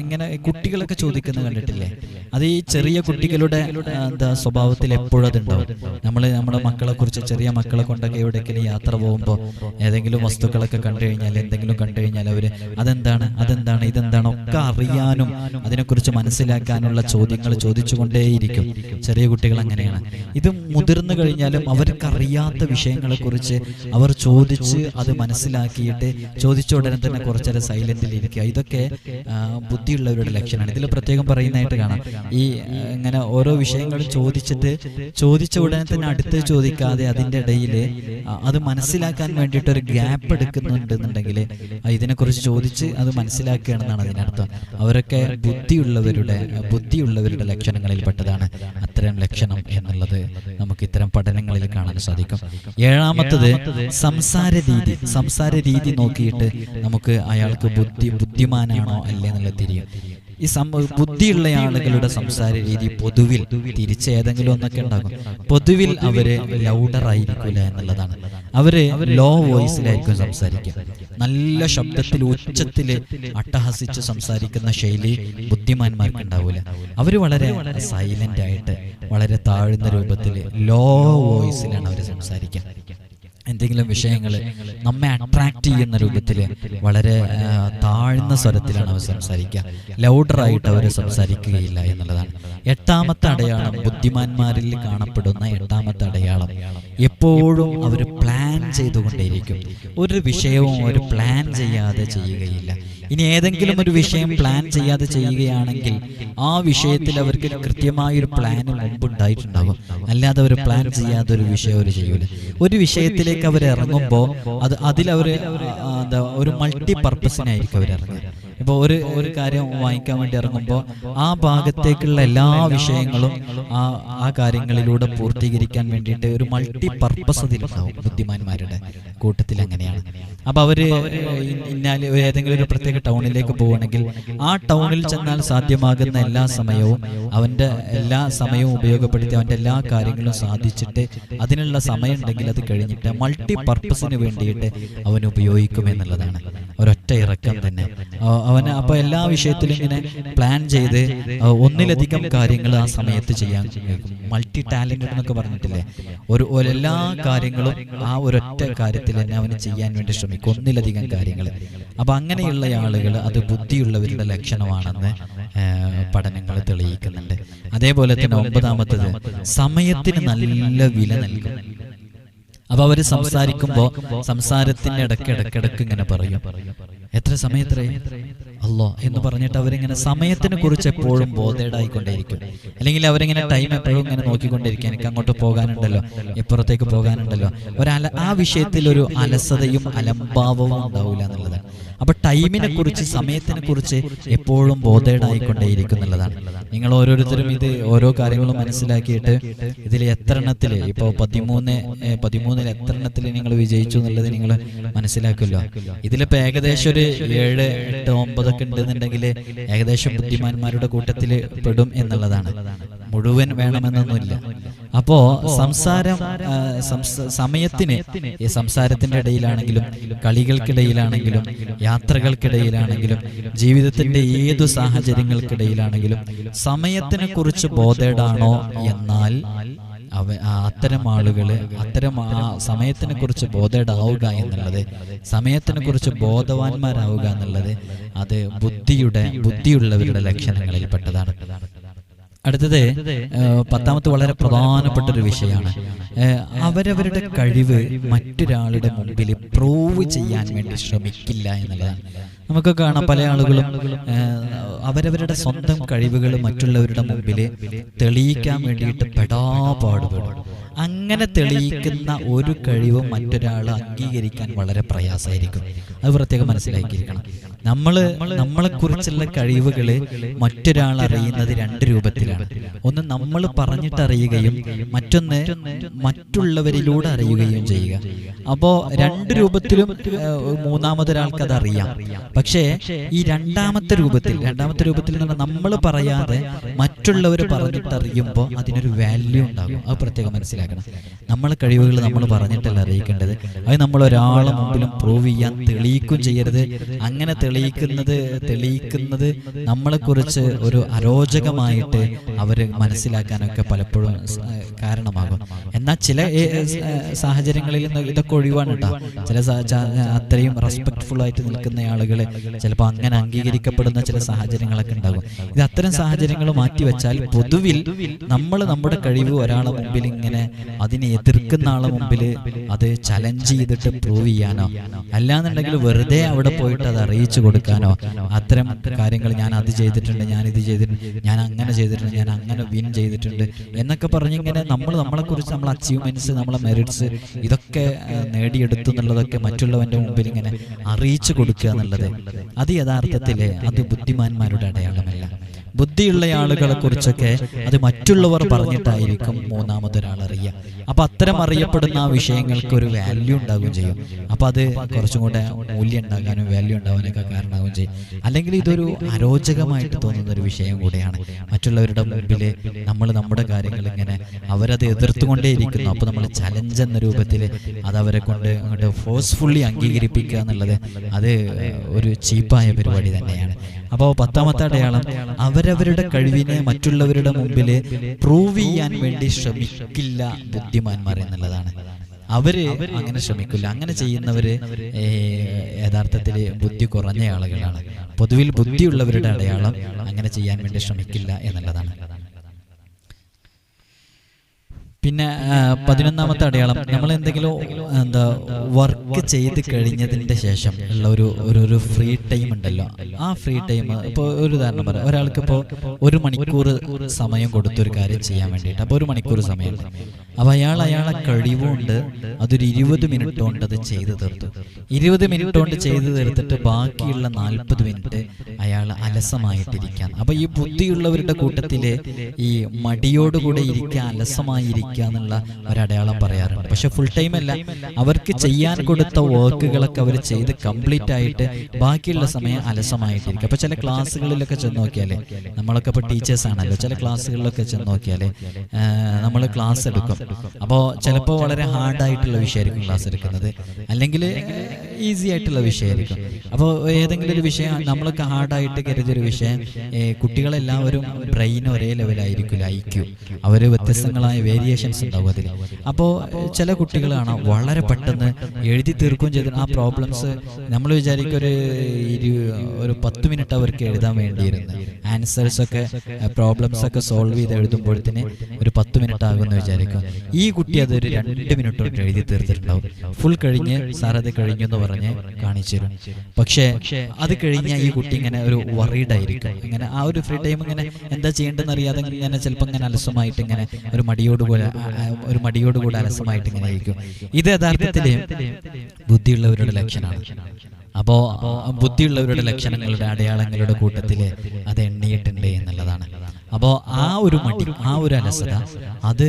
Speaker 1: ഇങ്ങനെ കുട്ടികളൊക്കെ ചോദിക്കുന്നത് കണ്ടിട്ടില്ലേ? അത് ഈ ചെറിയ കുട്ടികളുടെ എന്താ സ്വഭാവത്തിൽ എപ്പോഴും അതുണ്ടാവും. നമ്മൾ നമ്മുടെ മക്കളെ കുറിച്ച് ചെറിയ മക്കളെ കൊണ്ടൊക്കെ എവിടെയെങ്കിലും യാത്ര പോകുമ്പോൾ ഏതെങ്കിലും വസ്തുക്കളൊക്കെ കണ്ടു കഴിഞ്ഞാൽ എന്തെങ്കിലും കണ്ടു കഴിഞ്ഞാൽ അവർ അതെന്താണ്? അതെന്താണ്? ഇതെന്താണ്? ഒക്കെ അറിയാനും അതിനെക്കുറിച്ച് മനസ്സിലാക്കാനുള്ള ചോദ്യങ്ങൾ ചോദിച്ചുകൊണ്ടേയിരിക്കും. ചെറിയ കുട്ടികൾ അങ്ങനെയാണ്. ഇത് മുതിർന്നു കഴിഞ്ഞാലും അവർക്കറിയാത്ത വിഷയങ്ങളെ കുറിച്ച് അവർ ചോദിച്ച് അത് മനസ്സിലാക്കിയിട്ട് ചോദിച്ച ഉടനെ തന്നെ കുറച്ചേരം സൈലന്റിൽ ഇരിക്കുക. ഇതൊക്കെ ബുദ്ധിയുള്ളവരുടെ ലക്ഷണമാണ്. ഇതിൽ പ്രത്യേകം പറയുന്നതായിട്ട് കാണാം. ഈ ഇങ്ങനെ ഓരോ വിഷയങ്ങളും ചോദിച്ചിട്ട് ചോദിച്ച ഉടനെ തന്നെ അടുത്ത് ചോദിക്കാതെ അതിന്റെ ഇടയിൽ അത് മനസ്സിലാക്കാൻ വേണ്ടിയിട്ട് ഒരു ഗ്യാപ്പ് എടുക്കുന്നുണ്ടെന്നുണ്ടെങ്കിൽ ഇതിനെക്കുറിച്ച് ചോദിച്ച് അത് മനസ്സിലാക്കുകയാണെന്നാണ് അതിനർത്ഥം അവരൊക്കെ ബുദ്ധിയുള്ളവരുടെ ബുദ്ധിയുള്ളവരുടെ ലക്ഷണങ്ങളിൽ പെട്ടതാണ് അത്തരം ലക്ഷണം എന്നുള്ളത് നമുക്ക് ഇത്തരം പഠനങ്ങളിൽ കാണാൻ സാധിക്കും. ഏഴാമത്തത് സംസാര രീതി സംസാര രീതി നോക്കിയിട്ട് നമുക്ക് അയാൾക്ക് ബുദ്ധി ബുദ്ധിമാനാണോ അല്ലേ എന്നുള്ളത് തിരിയും. ഈ സം ബുദ്ധിയുള്ള ആളുകളുടെ സംസാര രീതി പൊതുവിൽ തിരിച്ച് ഏതെങ്കിലും ഒന്നൊക്കെ ഉണ്ടാകും. പൊതുവിൽ അവർ ലൗഡർ ആയിരിക്കില്ല എന്നുള്ളതാണ്. അവർ ലോ വോയിസിലായിരിക്കും സംസാരിക്കുക. നല്ല ശബ്ദത്തിൽ ഉച്ചത്തിൽ അട്ടഹസിച്ച് സംസാരിക്കുന്ന ശൈലി ബുദ്ധിമാന്മാർക്ക് ഉണ്ടാവില്ല അവർ വളരെ സൈലന്റ് ആയിട്ട് വളരെ താഴ്ന്ന രൂപത്തിൽ ലോ വോയിസിലാണ് അവർ സംസാരിക്കുക. എന്തെങ്കിലും വിഷയങ്ങൾ നമ്മെ അട്രാക്ട് ചെയ്യുന്ന രൂപത്തിൽ വളരെ താഴ്ന്ന സ്വരത്തിലാണ് അവർ സംസാരിക്കുക. ലൗഡറായിട്ട് അവർ സംസാരിക്കുകയില്ല എന്നുള്ളതാണ്. എട്ടാമത്തെ അടയാളം ബുദ്ധിമാന്മാരിൽ കാണപ്പെടുന്ന എട്ടാമത്തെ അടയാളം. എപ്പോഴും അവർ പ്ലാൻ ചെയ്തുകൊണ്ടേയിരിക്കും. ഒരു വിഷയവും അവർ പ്ലാൻ ചെയ്യാതെ ചെയ്യുകയില്ല. ഇനി ഏതെങ്കിലും ഒരു വിഷയം പ്ലാൻ ചെയ്യാതെ ചെയ്യുകയാണെങ്കിൽ ആ വിഷയത്തിൽ അവർക്ക് കൃത്യമായൊരു പ്ലാൻ മുമ്പുണ്ടായിട്ടുണ്ടാവും അല്ലാതെ അവർ പ്ലാൻ ചെയ്യാതെ ഒരു വിഷയം അവർ ചെയ്യൂല. ഒരു വിഷയത്തിലേക്ക് അവർ ഇറങ്ങുമ്പോൾ അത് അതിലവർ എന്താ ഒരു മൾട്ടി പർപ്പസിനായിരിക്കും അവർ ഇറങ്ങുക. ഇപ്പോൾ ഒരു ഒരു കാര്യം വാങ്ങിക്കാൻ വേണ്ടി ഇറങ്ങുമ്പോൾ ആ ഭാഗത്തേക്കുള്ള എല്ലാ വിഷയങ്ങളും ആ ആ കാര്യങ്ങളിലൂടെ പൂർത്തീകരിക്കാൻ വേണ്ടിയിട്ട് ഒരു മൾട്ടി പർപ്പസ് അതിലുണ്ടാവും ബുദ്ധിമാന്മാരുടെ കൂട്ടത്തിൽ അങ്ങനെയാണ്. അപ്പൊ അവർ ഇ- ഇന്നാൽ ഏതെങ്കിലും ഒരു പ്രത്യേക ടൗണിലേക്ക് പോവുകയാണെങ്കിൽ ആ ടൗണിൽ ചെന്നാൽ സാധ്യമാകുന്ന എല്ലാ സമയവും അവന്റെ എല്ലാ സമയവും ഉപയോഗപ്പെടുത്തി അവന്റെ എല്ലാ കാര്യങ്ങളും സാധിച്ചിട്ട് അതിനുള്ള സമയം ഉണ്ടെങ്കിൽ അത് കഴിഞ്ഞിട്ട് മൾട്ടി പർപ്പസിന് വേണ്ടിയിട്ട് അവൻ ഉപയോഗിക്കും എന്നുള്ളതാണ്. ഒരൊറ്റ ഇറക്കം തന്നെ. അവന് അപ്പൊ എല്ലാ വിഷയത്തിലും ഇങ്ങനെ പ്ലാൻ ചെയ്ത് ഒന്നിലധികം കാര്യങ്ങൾ ആ സമയത്ത് ചെയ്യാൻ മൾട്ടി ടാലന്റഡ് എന്നൊക്കെ പറഞ്ഞിട്ടില്ലേ? ഒരു എല്ലാ കാര്യങ്ങളും ആ ഒരൊറ്റ കാര്യത്തിൽ തന്നെ അവന് ചെയ്യാൻ വേണ്ടി ശ്രമിക്കും. ഒന്നിലധികം കാര്യങ്ങൾ. അപ്പൊ അങ്ങനെയുള്ള ആളുകൾ അത് ബുദ്ധിയുള്ളവരുടെ ലക്ഷണമാണെന്ന് പഠനങ്ങൾ തെളിയിക്കുന്നുണ്ട്. അതേപോലെ തന്നെ ഒമ്പതാമത്തത് സമയത്തിന് നല്ല വില നൽകും. അപ്പൊ അവർ സംസാരിക്കുമ്പോ സംസാരത്തിന്റെ ഇടയ്ക്ക് ഇടയ്ക്കിടയ്ക്ക് ഇങ്ങനെ പറയും. എത്ര സമയത്രേ? അല്ലോ എന്ന് പറഞ്ഞിട്ട് അവരിങ്ങനെ സമയത്തിനെ കുറിച്ച് എപ്പോഴും ബോധേഡായിക്കൊണ്ടേയിരിക്കും അല്ലെങ്കിൽ അവരിങ്ങനെ ടൈം എപ്പോഴും ഇങ്ങനെ നോക്കിക്കൊണ്ടിരിക്കും എനിക്ക് അങ്ങോട്ട് പോകാനുണ്ടല്ലോ ഇപ്പുറത്തേക്ക് പോകാനുണ്ടല്ലോ. ഒരു ആ വിഷയത്തിൽ ഒരു അലസതയും അലംഭാവവും ഉണ്ടാവില്ല എന്നുള്ളതാണ് അപ്പൊ ടൈമിനെ കുറിച്ച് സമയത്തിനെ കുറിച്ച് എപ്പോഴും ബോധേഡായിക്കൊണ്ടേയിരിക്കുന്നുള്ളതാണ് നിങ്ങൾ ഓരോരുത്തരും ഇത് ഓരോ കാര്യങ്ങളും മനസ്സിലാക്കിയിട്ട് ഇതിൽ എത്ര എണ്ണത്തിൽ ഇപ്പോൾ പതിമൂന്ന് പതിമൂന്നിൽ എത്ര എണ്ണത്തിൽ നിങ്ങൾ വിജയിച്ചു എന്നുള്ളത് നിങ്ങൾ മനസ്സിലാക്കുമല്ലോ. ഇതിലിപ്പോ ഏകദേശം ഒരു ഏഴ് എട്ട് ഒമ്പതൊക്കെ ഉണ്ടെന്നുണ്ടെങ്കിൽ ഏകദേശം ബുദ്ധിമാന്മാരുടെ കൂട്ടത്തിൽ പെടും എന്നുള്ളതാണ്. മുഴുവൻ വേണമെന്നൊന്നുമില്ല. അപ്പോ സംസാരം സമയത്തിന് ഈ സംസാരത്തിന്റെ ഇടയിലാണെങ്കിലും കളികൾക്കിടയിലാണെങ്കിലും യാത്രകൾക്കിടയിലാണെങ്കിലും ജീവിതത്തിന്റെ ഏതു സാഹചര്യങ്ങൾക്കിടയിലാണെങ്കിലും സമയത്തിനെ കുറിച്ച് ബോധേടാണോ എന്നാൽ അവ അത്തരം ആളുകൾ അത്തരം ആ സമയത്തിനെ കുറിച്ച് ബോധേടാവുക എന്നുള്ളത് സമയത്തിനെ കുറിച്ച് ബോധവാന്മാരാവുക എന്നുള്ളത് അത് ബുദ്ധിയുടെ ബുദ്ധിയുള്ളവരുടെ ലക്ഷണങ്ങളിൽ ലക്ഷണങ്ങളിൽപ്പെട്ടതാണ്. അടുത്തത് പത്താമത്തെ വളരെ പ്രധാനപ്പെട്ട ഒരു വിഷയമാണ്. അവരവരുടെ കഴിവ് മറ്റൊരാളുടെ മുമ്പിൽ പ്രൂവ് ചെയ്യാൻ വേണ്ടി ശ്രമിക്കില്ല എന്നുള്ളതാണ്. നമുക്ക് കാണാം പല ആളുകളും അവരവരുടെ സ്വന്തം കഴിവുകൾ മറ്റുള്ളവരുടെ മുമ്പിൽ തെളിയിക്കാൻ വേണ്ടിയിട്ട് പെടാപാടുപെടും. അങ്ങനെ തെളിയിക്കുന്ന ഒരു കഴിവും മറ്റൊരാൾ അംഗീകരിക്കാൻ വളരെ പ്രയാസമായിരിക്കും. അത് പ്രത്യേകം മനസ്സിലാക്കിയിരിക്കണം. നമ്മൾ നമ്മളെക്കുറിച്ചുള്ള കഴിവുകൾ മറ്റൊരാൾ അറിയുന്നത് രണ്ട് രൂപത്തിലാണ്. ഒന്ന് നമ്മൾ പറഞ്ഞിട്ട് അറിയുകയും മറ്റൊന്ന് മറ്റുള്ളവരിലൂടെ അറിയുകയും ചെയ്യുക. അപ്പോ രണ്ട് രൂപത്തിലും മൂന്നാമതൊരാൾക്ക് അത് അറിയാം. പക്ഷേ ഈ രണ്ടാമത്തെ രൂപത്തിൽ രണ്ടാമത്തെ രൂപത്തിൽ നിന്ന് നമ്മൾ പറയാതെ മറ്റുള്ളവർ പറഞ്ഞിട്ട് അറിയുമ്പോൾ അതിനൊരു വാല്യൂ ഉണ്ടാകും. അത് പ്രത്യേകം മനസ്സിലാക്കണം. നമ്മളെ കഴിവുകൾ നമ്മൾ പറഞ്ഞിട്ടല്ല അറിയിക്കേണ്ടത്. അത് നമ്മൾ ഒരാളെ മുമ്പിലും പ്രൂവ് ചെയ്യാൻ തെളിയിക്കും ചെയ്യരുത്. അങ്ങനെ തെളിയിക്കുന്നത് തെളിയിക്കുന്നത് നമ്മളെക്കുറിച്ച് ഒരു അരോചകമായിട്ട് അവർ മനസ്സിലാക്കാനൊക്കെ പലപ്പോഴും കാരണമാകും. എന്നാൽ ചില സാഹചര്യങ്ങളിൽ ഇതൊക്കെ ഒഴിവാണ് കേട്ടോ. ചില അത്രയും റെസ്പെക്ട്ഫുൾ ആയിട്ട് നിൽക്കുന്ന ആളുകൾ ചിലപ്പോൾ അങ്ങനെ അംഗീകരിക്കപ്പെടുന്ന ചില സാഹചര്യങ്ങളൊക്കെ ഉണ്ടാകും. ഇത് അത്തരം സാഹചര്യങ്ങൾ മാറ്റിവെച്ചാൽ പൊതുവിൽ നമ്മൾ നമ്മുടെ കഴിവ് ഒരാളെ മുമ്പിൽ ഇങ്ങനെ അതിനെ എതിർക്കുന്ന ആളെ മുമ്പിൽ അത് ചലഞ്ച് ചെയ്തിട്ട് പ്രൂവ് ചെയ്യാനോ? അല്ലാന്നുണ്ടെങ്കിൽ വെറുതെ അവിടെ പോയിട്ട് അത് അറിയിച്ചു കൊടുക്കാനോ? അത്തരം കാര്യങ്ങൾ ഞാൻ അത് ചെയ്തിട്ടുണ്ട് ഞാൻ ഇത് ചെയ്തിട്ടുണ്ട് ഞാൻ അങ്ങനെ ചെയ്തിട്ടുണ്ട് ഞാൻ അങ്ങനെ വിൻ ചെയ്തിട്ടുണ്ട് എന്നൊക്കെ പറഞ്ഞിങ്ങനെ നമ്മൾ നമ്മളെ കുറിച്ച് നമ്മളെ അച്ചീവ്മെന്റ്സ് നമ്മളെ മെറിറ്റ്സ് ഇതൊക്കെ നേടിയെടുത്തു എന്നുള്ളതൊക്കെ മറ്റുള്ളവന്റെ മുമ്പിൽ ഇങ്ങനെ അറിയിച്ചു കൊടുക്കുക എന്നുള്ളത്. അത് യഥാർത്ഥത്തിൽ അത് ബുദ്ധിമാന്മാരുടെ അടയാളമല്ല. ബുദ്ധിയുള്ള ആളുകളെ കുറിച്ചൊക്കെ അത് മറ്റുള്ളവർ പറഞ്ഞിട്ടായിരിക്കും മൂന്നാമതൊരാൾ അറിയുക അപ്പൊ അത്തരം അറിയപ്പെടുന്ന ആ വിഷയങ്ങൾക്ക് ഒരു വാല്യൂ ഉണ്ടാകുകയും ചെയ്യും. അപ്പൊ അത് കുറച്ചും കൂടെ മൂല്യം ഉണ്ടാകാനും വാല്യൂ ഉണ്ടാവാനൊക്കെ കാരണമാകുകയും ചെയ്യും. അല്ലെങ്കിൽ ഇതൊരു അരോചകമായിട്ട് തോന്നുന്ന ഒരു വിഷയം കൂടെയാണ്. മറ്റുള്ളവരുടെ മുമ്പിൽ നമ്മൾ നമ്മുടെ കാര്യങ്ങൾ ഇങ്ങനെ അവരത് എതിർത്തുകൊണ്ടേയിരിക്കുന്നു. അപ്പൊ നമ്മൾ ചലഞ്ച് എന്ന രൂപത്തിൽ അത് അവരെ കൊണ്ട് അങ്ങോട്ട് ഫോഴ്സ്ഫുള്ളി അംഗീകരിപ്പിക്കുക എന്നുള്ളത് അത് ഒരു ചീപ്പായ പരിപാടി തന്നെയാണ്. അപ്പോൾ പത്താമത്തെ അടയാളം അവരവരുടെ കഴിവിനെ മറ്റുള്ളവരുടെ മുമ്പിൽ പ്രൂവ് ചെയ്യാൻ വേണ്ടി ശ്രമിക്കില്ല ബുദ്ധിമാന്മാർ എന്നുള്ളതാണ്. അവർ അങ്ങനെ ശ്രമിക്കില്ല അങ്ങനെ ചെയ്യുന്നവര് യഥാർത്ഥത്തിൽ ബുദ്ധി കുറഞ്ഞ ആളുകളാണ്. പൊതുവിൽ ബുദ്ധിയുള്ളവരുടെ അടയാളം അങ്ങനെ ചെയ്യാൻ വേണ്ടി ശ്രമിക്കില്ല എന്നുള്ളതാണ്. പിന്നെ പതിനൊന്നാമത്തെ അടയാളം നമ്മൾ എന്തെങ്കിലും എന്താ വർക്ക് ചെയ്ത് കഴിഞ്ഞതിന്റെ ശേഷം ഉള്ള ഒരു ഒരു ഫ്രീ ടൈം ഉണ്ടല്ലോ. ആ ഫ്രീ ടൈം ഇപ്പോൾ ഒരു ഉദാഹരണം പറയാം. ഒരാൾക്ക് ഇപ്പോൾ ഒരു മണിക്കൂർ സമയം കൊടുത്തൊരു കാര്യം ചെയ്യാൻ വേണ്ടിയിട്ട്. അപ്പോൾ ഒരു മണിക്കൂർ സമയമുണ്ട് അപ്പോൾ അയാൾ അയാളെ കഴിവുകൊണ്ട് അതൊരു ഇരുപത് മിനിറ്റ് കൊണ്ട് അത് ചെയ്തു തീർത്തു. ഇരുപത് മിനിറ്റ് കൊണ്ട് ചെയ്തു തീർത്തിട്ട് ബാക്കിയുള്ള നാൽപ്പത് മിനിറ്റ് അയാൾ അലസമായിട്ടിരിക്കാൻ. അപ്പൊ ഈ ബുദ്ധിയുള്ളവരുടെ കൂട്ടത്തിൽ ഈ മടിയോടുകൂടെ ഇരിക്കുക അലസമായിരിക്കുക എന്നുള്ള ഒരടയാളം പറയാറുണ്ട്. പക്ഷെ ഫുൾ ടൈം അല്ല. അവർക്ക് ചെയ്യാൻ കൊടുത്ത വർക്കുകളൊക്കെ അവർ ചെയ്ത് കംപ്ലീറ്റ് ആയിട്ട് ബാക്കിയുള്ള സമയം അലസമായിട്ടിരിക്കുക. അപ്പൊ ചില ക്ലാസ്സുകളിലൊക്കെ ചെന്ന് നോക്കിയാലേ നമ്മളൊക്കെ ഇപ്പൊ ടീച്ചേഴ്സ് ആണല്ലോ. ചില ക്ലാസ്സുകളിലൊക്കെ ചെന്ന് നോക്കിയാലേ നമ്മൾ ക്ലാസ് എടുക്കും. അപ്പോൾ ചിലപ്പോൾ വളരെ ഹാർഡായിട്ടുള്ള വിഷയമായിരിക്കും ക്ലാസ് എടുക്കുന്നത്. അല്ലെങ്കിൽ ഈസി ആയിട്ടുള്ള വിഷയമായിരിക്കും. അപ്പോ ഏതെങ്കിലും ഒരു വിഷയം നമ്മളൊക്കെ ഹാർഡായിട്ട് കരുതിയൊരു വിഷയം കുട്ടികളെല്ലാവരും ബ്രെയിൻ ഒരേ ലെവലായിരിക്കില്ല ഐ അവർ അവർ വ്യത്യസ്തങ്ങളായ വേരിയേഷൻസ് ഉണ്ടാവും അതിൽ അപ്പോ ചില കുട്ടികളാണ് വളരെ പെട്ടെന്ന് എഴുതി തീർക്കുകയും ചെയ്ത് ആ പ്രോബ്ലംസ് നമ്മൾ വിചാരിക്കും ഒരു ഇരു ഒരു പത്ത് മിനിറ്റ് അവർക്ക് എഴുതാൻ വേണ്ടിയിരുന്നു. ആൻസേഴ്സ് ഒക്കെ പ്രോബ്ലംസ് ഒക്കെ സോൾവ് ചെയ്ത് എഴുതുമ്പോഴത്തേന് ഒരു പത്ത് മിനിറ്റ് ആകുമെന്ന് വിചാരിക്കും ഈ കുട്ടി ഒരു രണ്ട് മിനിറ്റ് കൊണ്ട് എഴുതി തീർത്തിട്ടുണ്ടാവും. ഫുൾ കഴിഞ്ഞ് സാർ അത് കഴിഞ്ഞു എന്ന് പറഞ്ഞ് കാണിച്ചു തരും. പക്ഷേ അത് കഴിഞ്ഞാൽ ഈ കുട്ടി ഇങ്ങനെ ഒരു വറീഡ് ആയിരിക്കും. ഇങ്ങനെ ആ ഒരു ഫ്രീ ടൈം ഇങ്ങനെ എന്താ ചെയ്യേണ്ടതെന്ന് അറിയാതെ ഇങ്ങനെ ചിലപ്പോൾ ഇങ്ങനെ അലസമായിട്ട് ഇങ്ങനെ ഒരു മടിയോട് പോലെ ഒരു മടിയോട് കൂടെ അലസമായിട്ട് ഇങ്ങനെ ഇരിക്കും. ഇത് യഥാർത്ഥത്തിൽ ബുദ്ധിയുള്ളവരുടെ ലക്ഷണമാണ്. അപ്പോൾ ബുദ്ധിയുള്ളവരുടെ ലക്ഷണങ്ങളുടെ അടയാളങ്ങളുടെ കൂട്ടത്തിൽ അത് എണ്ണിയിട്ടുണ്ട് എന്നുള്ളതാണ്. അപ്പോൾ ആ ഒരു മടി ആ ഒരു അലസത അത്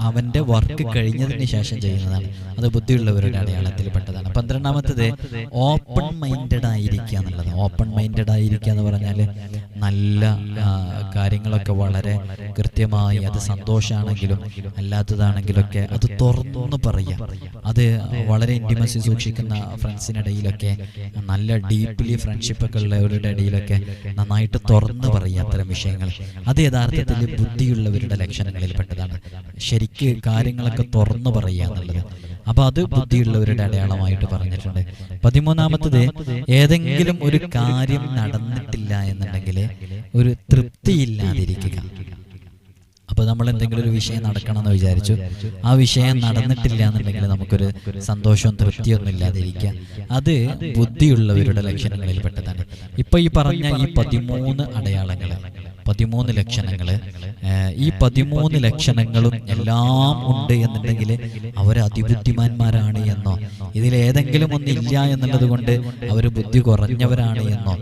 Speaker 1: അവന്റെ വർക്ക് കഴിഞ്ഞതിന് ശേഷം ചെയ്യുന്നതാണ്. അത് ബുദ്ധിയുള്ളവരുടെ അടയാളത്തിൽ പെട്ടതാണ് പന്ത്രണ്ടാമത്തത് ഓപ്പൺ മൈൻഡഡ് ആയിരിക്കുക എന്നുള്ളത് ഓപ്പൺ മൈൻഡഡ് ആയിരിക്കുക എന്ന് പറഞ്ഞാൽ നല്ല കാര്യങ്ങളൊക്കെ വളരെ കൃത്യമായി അത് സന്തോഷമാണെങ്കിലും അല്ലാത്തതാണെങ്കിലൊക്കെ അത് തുറന്നു പറയാം അത് വളരെ ഇന്റിമസി സൂക്ഷിക്കുന്ന ഫ്രണ്ട്സിനിടയിലൊക്കെ നല്ല ഡീപ്ലി ഫ്രണ്ട്ഷിപ്പ് ഒക്കെ ഉള്ളവരുടെ ഇടയിലൊക്കെ നന്നായിട്ട് തുറന്നു പറയുക അത്തരം വിഷയങ്ങൾ. അത് യഥാർത്ഥത്തിൽ ബുദ്ധിയുള്ളവരുടെ ലക്ഷണങ്ങളിൽ പെട്ടതാണ് ശരിക്ക് കാര്യങ്ങളൊക്കെ തുറന്നു പറയുക എന്നുള്ളത് അപ്പൊ അത് ബുദ്ധിയുള്ളവരുടെ അടയാളമായിട്ട് പറഞ്ഞിട്ടുണ്ട്. പതിമൂന്നാമത്തത് ഏതെങ്കിലും ഒരു കാര്യം നടന്നിട്ടില്ല എന്നുണ്ടെങ്കിൽ ഒരു തൃപ്തിയില്ലാതിരിക്കുക. അപ്പോൾ നമ്മൾ എന്തെങ്കിലും ഒരു വിഷയം നടക്കണം എന്ന് വിചാരിച്ചു. ആ വിഷയം നടന്നിട്ടില്ല എന്നുണ്ടെങ്കിൽ നമുക്കൊരു സന്തോഷവും തൃപ്തിയൊന്നും ഇല്ലാതിരിക്കുക. അത് ബുദ്ധിയുള്ളവരുടെ ലക്ഷണങ്ങളിൽ പെട്ടതാണ് ഇപ്പൊ ഈ പറഞ്ഞ ഈ പതിമൂന്ന് അടയാളങ്ങൾ പതിമൂന്ന് ലക്ഷണങ്ങൾ ഈ പതിമൂന്ന് ലക്ഷണങ്ങളും എല്ലാം ഉണ്ട് എന്നുണ്ടെങ്കിൽ അവർ അതിബുദ്ധിമാന്മാരാണ് എന്നോ ഇതിൽ ഏതെങ്കിലും ഒന്നില്ല എന്നുള്ളത് കൊണ്ട് അവർ ബുദ്ധി കുറഞ്ഞവരാണ് എന്നോ